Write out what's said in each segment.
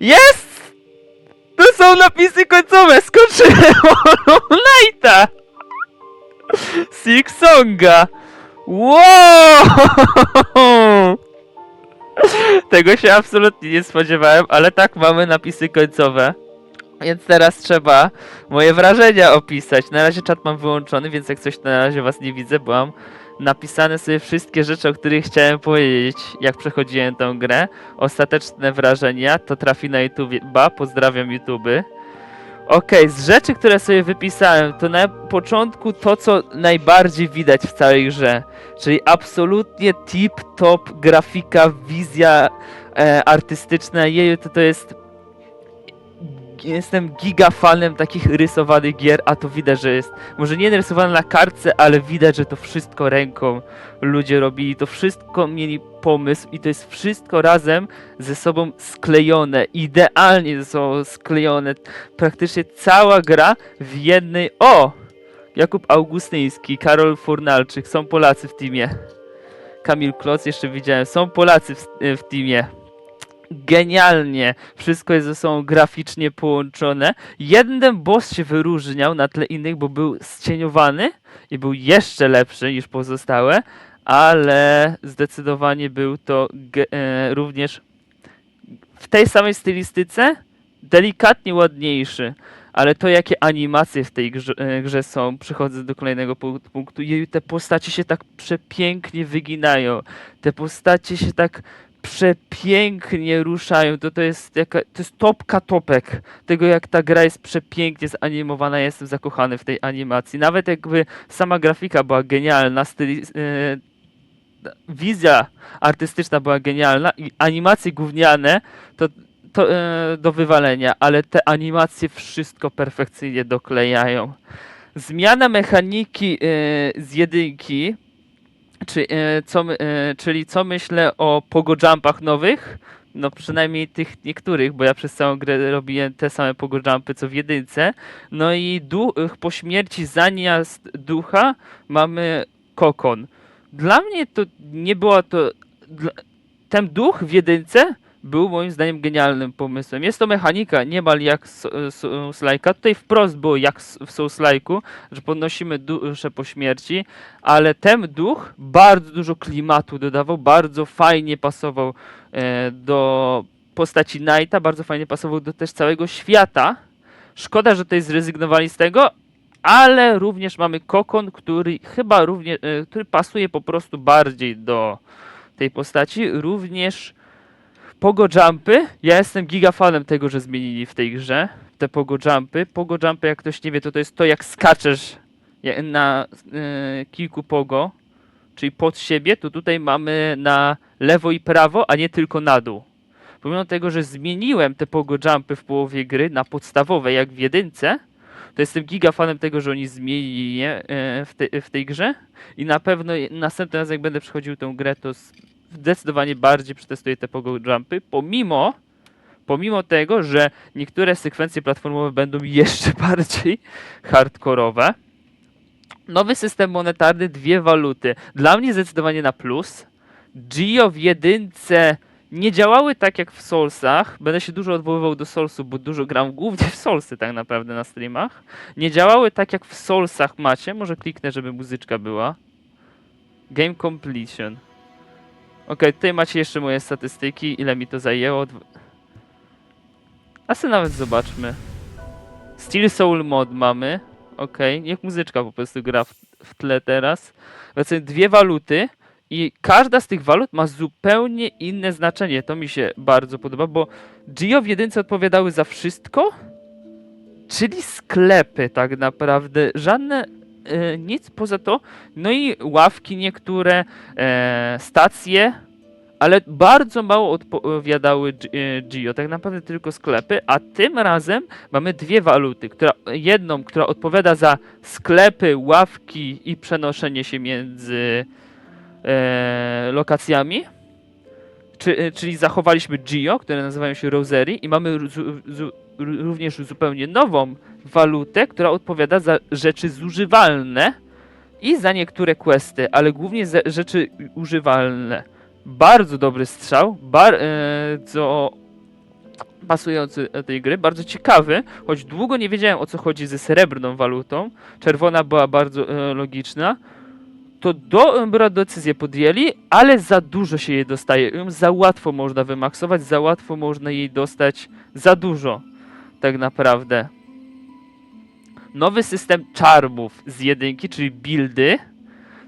Jest! To są napisy końcowe! Skoczyłem Hollow! Six Songa! Wow! Tego się absolutnie nie spodziewałem, ale tak mamy napisy końcowe. Więc teraz trzeba moje wrażenia opisać. Na razie czat mam wyłączony, więc jak coś na razie was nie widzę, bo mam napisane sobie wszystkie rzeczy, o których chciałem powiedzieć, jak przechodziłem tę grę. Ostateczne wrażenia to trafi na YouTube'a. Pozdrawiam YouTube. Okej, z rzeczy, które sobie wypisałem, to na początku to, co najbardziej widać w całej grze. Czyli absolutnie tip-top grafika, wizja e, artystyczna. Jeju, to to jest jestem gigafanem takich rysowanych gier, a to widać, że jest może nie narysowane na kartce, ale widać, że to wszystko ręką ludzie robili, to wszystko mieli pomysł i to jest wszystko razem ze sobą sklejone, idealnie ze sobą sklejone. Praktycznie cała gra w jednej... O! Jakub Augustyński, Karol Furnalczyk, są Polacy w teamie. Kamil Kloc jeszcze widziałem, są Polacy w, w teamie genialnie. Wszystko jest ze sobą graficznie połączone. Jeden boss się wyróżniał na tle innych, bo był zcieniowany i był jeszcze lepszy niż pozostałe, ale zdecydowanie był to e, również w tej samej stylistyce delikatnie ładniejszy. Ale to, jakie animacje w tej grze, e, grze są, przechodzę do kolejnego pu- punktu. Jeju, te postacie się tak przepięknie wyginają. Te postacie się tak przepięknie ruszają. To, to jest jaka, to jest topka topek tego, jak ta gra jest przepięknie zanimowana. Jestem zakochany w tej animacji. Nawet jakby sama grafika była genialna, styli, e, wizja artystyczna była genialna i animacje gówniane to, to e, do wywalenia, ale te animacje wszystko perfekcyjnie doklejają. Zmiana mechaniki e, z jedynki czy, e, co, e, czyli co myślę o pogo jumpach nowych? No przynajmniej tych niektórych, bo ja przez całą grę robiłem te same pogo jumpy co w jedynce. No i duch, po śmierci zamiast ducha mamy kokon. Dla mnie to nie było to... Ten duch w jedynce był moim zdaniem genialnym pomysłem. Jest to mechanika niemal jak Souls-like'a. Tutaj wprost było jak w Souls-like'u, że podnosimy duszę po śmierci, ale ten duch bardzo dużo klimatu dodawał, bardzo fajnie pasował e, do postaci Knighta, bardzo fajnie pasował do też całego świata. Szkoda, że tutaj zrezygnowali z tego, ale również mamy kokon, który chyba również, e, który pasuje po prostu bardziej do tej postaci. Również Pogo Jumpy. Ja jestem gigafanem tego, że zmienili w tej grze te Pogo Jumpy. Pogo Jumpy, jak ktoś nie wie, to to jest to, jak skaczesz na e, kilku Pogo, czyli pod siebie, to tutaj mamy na lewo i prawo, a nie tylko na dół. Pomimo tego, że zmieniłem te Pogo Jumpy w połowie gry na podstawowe, jak w jedynce, to jestem gigafanem tego, że oni zmienili je e, w, te, w tej grze i na pewno następny raz, jak będę przechodził tę grę, to zdecydowanie bardziej przetestuję te Pogo Jumpy, pomimo pomimo tego, że niektóre sekwencje platformowe będą jeszcze bardziej hardkorowe. Nowy system monetarny, dwie waluty. Dla mnie zdecydowanie na plus. Gio w jedynce nie działały tak jak w Soulsach. Będę się dużo odwoływał do Soulsu, bo dużo gram głównie w Soulsy tak naprawdę na streamach. Nie działały tak jak w Soulsach macie. Może kliknę, żeby muzyczka była. Game completion. Ok, tutaj macie jeszcze moje statystyki, ile mi to zajęło. A sobie nawet zobaczmy. Steel Soul Mod mamy. Okej, niech muzyczka po prostu gra w, w tle teraz. Wracamy dwie waluty i każda z tych walut ma zupełnie inne znaczenie. To mi się bardzo podoba, bo Gio w jedynce odpowiadały za wszystko, czyli sklepy tak naprawdę. Żadne nic poza to. No i ławki niektóre, e, stacje, ale bardzo mało odpowiadały e, Gio. Tak naprawdę tylko sklepy, a tym razem mamy dwie waluty. Która, jedną, która odpowiada za sklepy, ławki i przenoszenie się między e, lokacjami. Czy, e, czyli zachowaliśmy Gio, które nazywają się Rosery i mamy również zupełnie nową walutę, która odpowiada za rzeczy zużywalne i za niektóre questy, ale głównie za rzeczy używalne. Bardzo dobry strzał, bardzo pasujący do tej gry, bardzo ciekawy, choć długo nie wiedziałem o co chodzi ze srebrną walutą. Czerwona była bardzo e, logiczna. To dobrą decyzję podjęli, ale za dużo się jej dostaje. Za łatwo można wymaksować, za łatwo można jej dostać za dużo, tak naprawdę. Nowy system czarmów z jedynki, czyli buildy.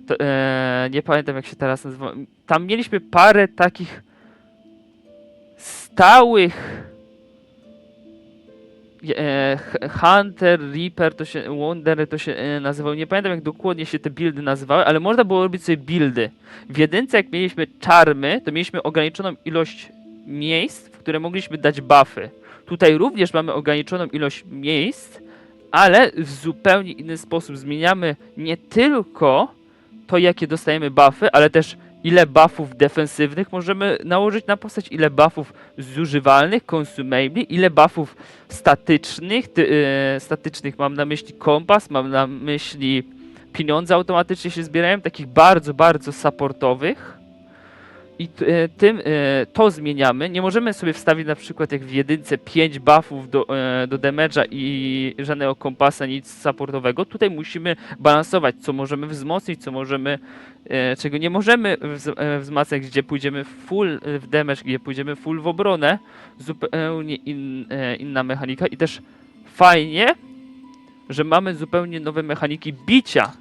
To, e, nie pamiętam jak się teraz nazywa. Tam mieliśmy parę takich stałych e, Hunter, Reaper, to się, Wonder to się e, nazywał. Nie pamiętam jak dokładnie się te buildy nazywały, ale można było robić sobie buildy. W jedynce jak mieliśmy czarmy, to mieliśmy ograniczoną ilość miejsc, w które mogliśmy dać buffy. Tutaj również mamy ograniczoną ilość miejsc, ale w zupełnie inny sposób zmieniamy nie tylko to, jakie dostajemy buffy, ale też ile buffów defensywnych możemy nałożyć na postać, ile buffów zużywalnych, consumably, ile buffów statycznych, ty, e, statycznych mam na myśli kompas, mam na myśli pieniądze automatycznie się zbierają, takich bardzo, bardzo supportowych. I e, tym e, to zmieniamy. Nie możemy sobie wstawić na przykład jak w jedynce 5 buffów do, e, do damage'a i żadnego kompasa, nic supportowego. Tutaj musimy balansować, co możemy wzmocnić, co możemy, czego nie możemy wz, wzmacniać, gdzie pójdziemy full w damage, gdzie pójdziemy full w obronę. Zupełnie in, inna mechanika i też fajnie, że mamy zupełnie nowe mechaniki bicia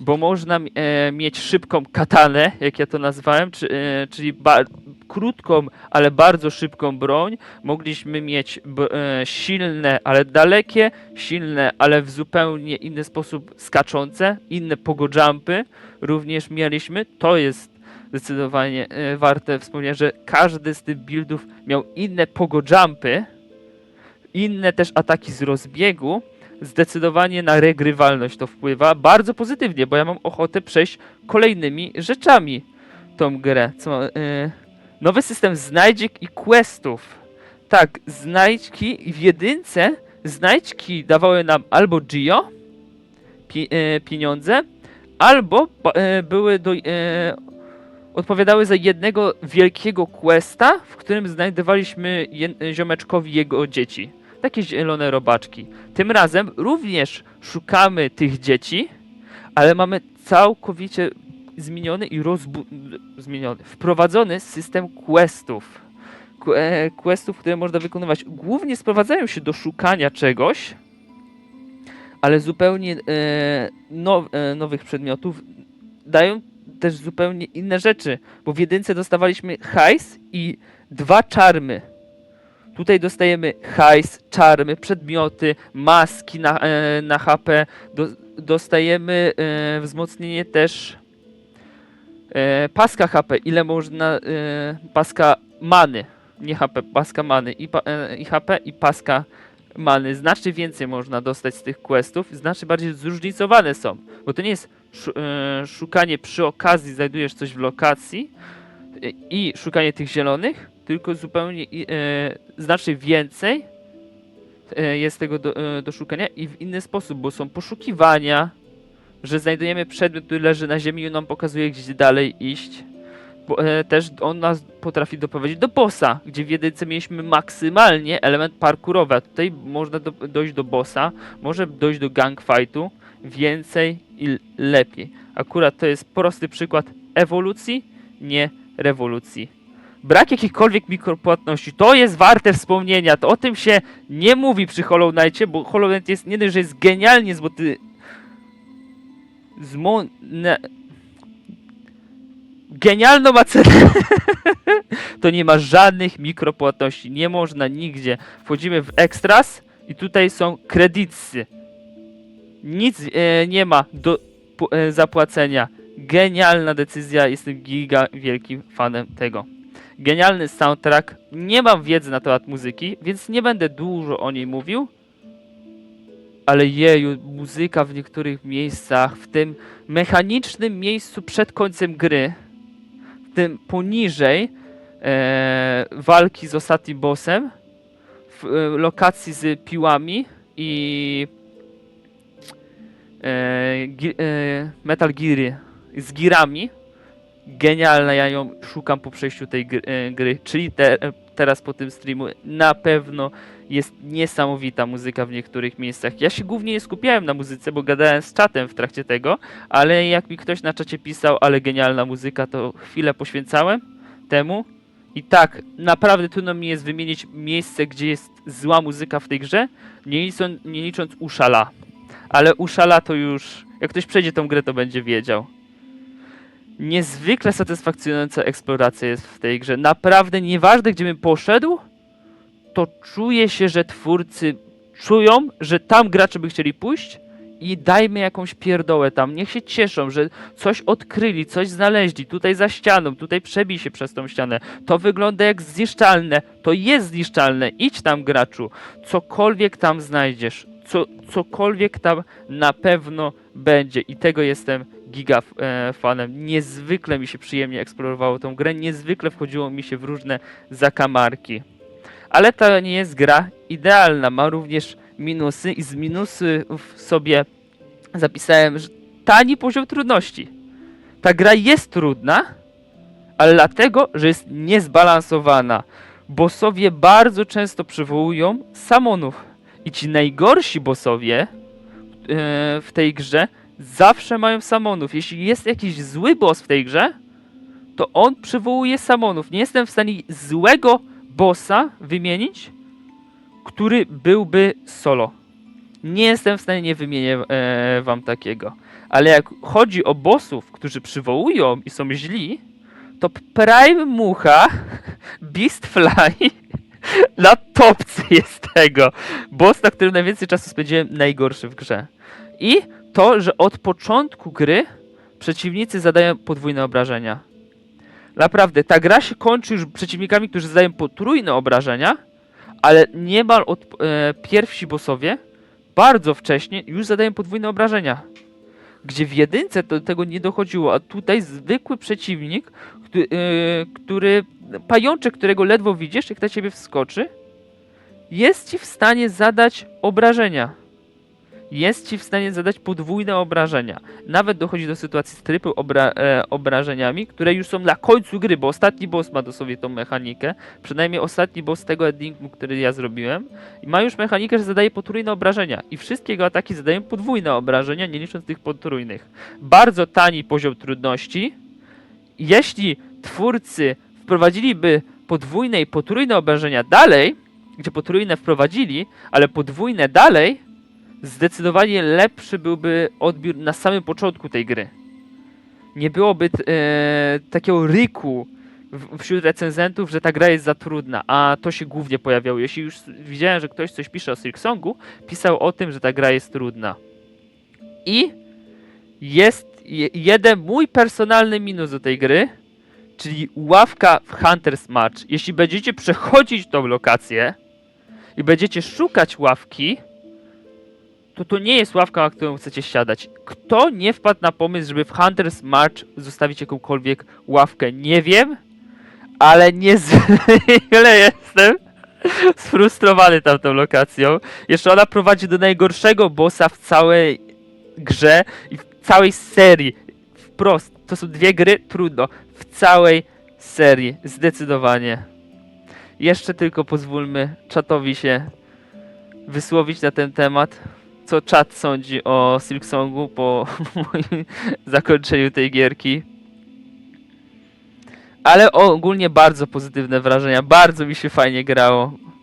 bo można e, mieć szybką katanę, jak ja to nazwałem, czy, e, czyli ba- krótką, ale bardzo szybką broń. Mogliśmy mieć b- e, silne, ale dalekie, silne, ale w zupełnie inny sposób skaczące, inne pogo-jumpy również mieliśmy. To jest zdecydowanie e, warte wspomnieć, że każdy z tych buildów miał inne pogo-jumpy, inne też ataki z rozbiegu, zdecydowanie na regrywalność to wpływa bardzo pozytywnie, bo ja mam ochotę przejść kolejnymi rzeczami tą grę. Co, yy, nowy system znajdziek i questów. Tak, znajdźki w jedynce znajdźki dawały nam albo Gio pi, yy, pieniądze, albo yy, były do, yy, odpowiadały za jednego wielkiego questa, w którym znajdowaliśmy je, ziomeczkowi jego dzieci. Takie zielone robaczki. Tym razem również szukamy tych dzieci, ale mamy całkowicie zmieniony i rozbu... zmieniony, wprowadzony system questów. Qu- e, Questów, które można wykonywać. Głównie sprowadzają się do szukania czegoś, ale zupełnie e, now, e, nowych przedmiotów dają też zupełnie inne rzeczy, bo w jedynce dostawaliśmy hajs i dwa czarmy. Tutaj dostajemy hajs, czarmy, przedmioty, maski na, e, na HP. Do, dostajemy e, wzmocnienie też e, paska HP. Ile można e, paska many, nie HP, paska many i, pa, e, i HP i paska many. Znacznie więcej można dostać z tych questów, znacznie bardziej zróżnicowane są, bo to nie jest szu, e, szukanie przy okazji, znajdujesz coś w lokacji e, i szukanie tych zielonych, tylko zupełnie e, znacznie więcej e, jest tego do, e, do szukania i w inny sposób, bo są poszukiwania, że znajdujemy przedmiot, który leży na ziemi i nam pokazuje, gdzie dalej iść. Bo, e, też on nas potrafi doprowadzić do bossa, gdzie w jedynce mieliśmy maksymalnie element parkurowy, a tutaj można do, dojść do bossa, może dojść do gangfightu, więcej i lepiej. Akurat to jest prosty przykład ewolucji, nie rewolucji. Brak jakichkolwiek mikropłatności, to jest warte wspomnienia, to o tym się nie mówi przy Hollow Knightie, bo Hollow Knight jest nie dość, że jest genialnie złoty zmo... Ne... Genialną ma cenę. to nie ma żadnych mikropłatności, nie można nigdzie. Wchodzimy w extras i tutaj są kredytsy. Nic e, nie ma do e, zapłacenia. Genialna decyzja, jestem giga wielkim fanem tego. Genialny soundtrack. Nie mam wiedzy na temat muzyki, więc nie będę dużo o niej mówił. Ale jeju, muzyka w niektórych miejscach, w tym mechanicznym miejscu przed końcem gry, w tym poniżej e, walki z ostatnim bossem, w e, lokacji z piłami i e, gi, e, Metal Geary z girami. Genialna, ja ją szukam po przejściu tej gry, e, gry czyli te, e, teraz po tym streamu, na pewno jest niesamowita muzyka w niektórych miejscach. Ja się głównie nie skupiałem na muzyce, bo gadałem z czatem w trakcie tego, ale jak mi ktoś na czacie pisał, ale genialna muzyka, to chwilę poświęcałem temu. I tak, naprawdę trudno mi jest wymienić miejsce, gdzie jest zła muzyka w tej grze, nie licząc, nie licząc Uszala. Ale Uszala to już, jak ktoś przejdzie tą grę, to będzie wiedział. Niezwykle satysfakcjonująca eksploracja jest w tej grze. Naprawdę nieważne, gdzie bym poszedł, to czuję się, że twórcy czują, że tam gracze by chcieli pójść i dajmy jakąś pierdołę tam. Niech się cieszą, że coś odkryli, coś znaleźli tutaj za ścianą, tutaj przebij się przez tą ścianę. To wygląda jak zniszczalne. To jest zniszczalne. Idź tam, graczu. Cokolwiek tam znajdziesz, co, cokolwiek tam na pewno będzie. I tego jestem giga e, fanem. Niezwykle mi się przyjemnie eksplorowało tą grę, niezwykle wchodziło mi się w różne zakamarki. Ale to nie jest gra idealna, ma również minusy i z minusów sobie zapisałem, że tani poziom trudności. Ta gra jest trudna, ale dlatego, że jest niezbalansowana. Bossowie bardzo często przywołują samonów i ci najgorsi bossowie e, w tej grze zawsze mają samonów. Jeśli jest jakiś zły boss w tej grze, to on przywołuje samonów. Nie jestem w stanie złego bossa wymienić, który byłby solo. Nie jestem w stanie, nie wymienię e, wam takiego. Ale jak chodzi o bossów, którzy przywołują i są źli, to Prime Mucha, Beastfly na topce jest tego. Boss, na którym najwięcej czasu spędziłem, najgorszy w grze. I to, że od początku gry przeciwnicy zadają podwójne obrażenia. Naprawdę, ta gra się kończy już przeciwnikami, którzy zadają potrójne obrażenia, ale niemal od e, pierwsi bossowie bardzo wcześnie już zadają podwójne obrażenia. Gdzie w jedynce to do tego nie dochodziło, a tutaj zwykły przeciwnik, e, który pajączek, którego ledwo widzisz, jak na ciebie wskoczy, jest ci w stanie zadać obrażenia. Jest ci w stanie zadać podwójne obrażenia. Nawet dochodzi do sytuacji z triple obra e, obrażeniami, które już są na końcu gry, bo ostatni boss ma dosłownie tą mechanikę. Przynajmniej ostatni boss tego enigmu, który ja zrobiłem. I ma już mechanikę, że zadaje potrójne obrażenia. I wszystkie jego ataki zadają podwójne obrażenia, nie licząc tych potrójnych. Bardzo tani poziom trudności. Jeśli twórcy wprowadziliby podwójne i potrójne obrażenia dalej, gdzie potrójne wprowadzili, ale podwójne dalej, zdecydowanie lepszy byłby odbiór na samym początku tej gry. Nie byłoby e, takiego ryku wśród recenzentów, że ta gra jest za trudna, a to się głównie pojawiało. Jeśli już widziałem, że ktoś coś pisze o Silksongu, pisał o tym, że ta gra jest trudna. I jest je, jeden mój personalny minus do tej gry, czyli ławka w Hunter's Match. Jeśli będziecie przechodzić tą lokację i będziecie szukać ławki, to to nie jest ławka, na którą chcecie siadać. Kto nie wpadł na pomysł, żeby w Hunter's March zostawić jakąkolwiek ławkę? Nie wiem, ale niezwykle jestem sfrustrowany tamtą lokacją. Jeszcze ona prowadzi do najgorszego bossa w całej grze i całej serii. Wprost, to są dwie gry, trudno. W całej serii, zdecydowanie. Jeszcze tylko pozwólmy czatowi się wysłowić na ten temat co czat sądzi o Silksongu po moim zakończeniu tej gierki. Ale ogólnie bardzo pozytywne wrażenia, bardzo mi się fajnie grało.